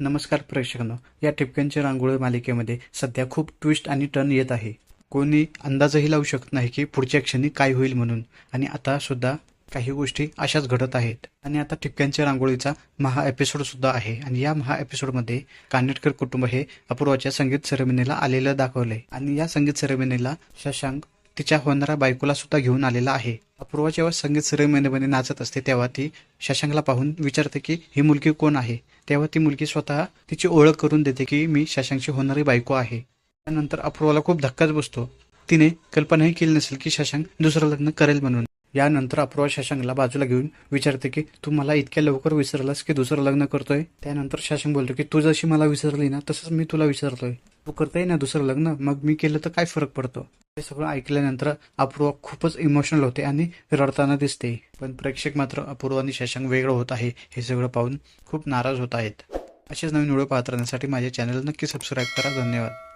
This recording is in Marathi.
नमस्कार प्रेक्षकांनो या ठिपक्यांच्या रांगोळी मालिकेमध्ये सध्या खूप ट्विस्ट आणि टर्न येत आहे. कोणी अंदाजही लावू शकत नाही की पुढच्या क्षणी काय होईल म्हणून. आणि आता सुद्धा काही गोष्टी अशाच घडत आहेत. आणि आता ठिपक्यांच्या रांगोळीचा महा एपिसोड सुद्धा आहे. आणि या महा एपिसोडमध्ये कानेटकर कुटुंब हे अपूर्वाच्या संगीत सेरेमनीला आलेलं दाखवलंय. आणि या संगीत सेरेमनीला शशांक तिच्या होणाऱ्या बायकोला सुद्धा घेऊन आलेला आहे. अपूर्वा जेव्हा संगीत सेरेमनीमध्ये नाचत असते तेव्हा ती शशांकला पाहून विचारते की ही मुलगी कोण आहे? तेव्हा ती मुलगी स्वतः तिची ओळख करून देते की मी शशांकची होणारी बायको आहे. त्यानंतर अपूर्वाला खूप धक्काच बसतो. तिने कल्पनाही केली नसेल की शशांक दुसरं लग्न करेल म्हणून. यानंतर अपूर्वा शशांकला बाजूला घेऊन विचारते की तू मला इतक्या लवकर विसरलास की दुसरं लग्न करतोय? त्यानंतर शशांक बोलतो की तू जशी मला विसरली ना तसंच मी तुला विसरतोय. तू करताय ना दुसरं लग्न मग मी केलं तर काय फरक पडतो? हे सगळं ऐकल्यानंतर अपूर्वा खूपच इमोशनल होते आणि रडताना दिसते. पण प्रेक्षक मात्र अपूर्वा आणि शशांक वेगळं होत आहे हे सगळं पाहून खूप नाराज होत आहेत. असेच नवीन व्हिडिओ पाहत राहण्यासाठी माझे चॅनल नक्की सबस्क्राईब करा. धन्यवाद.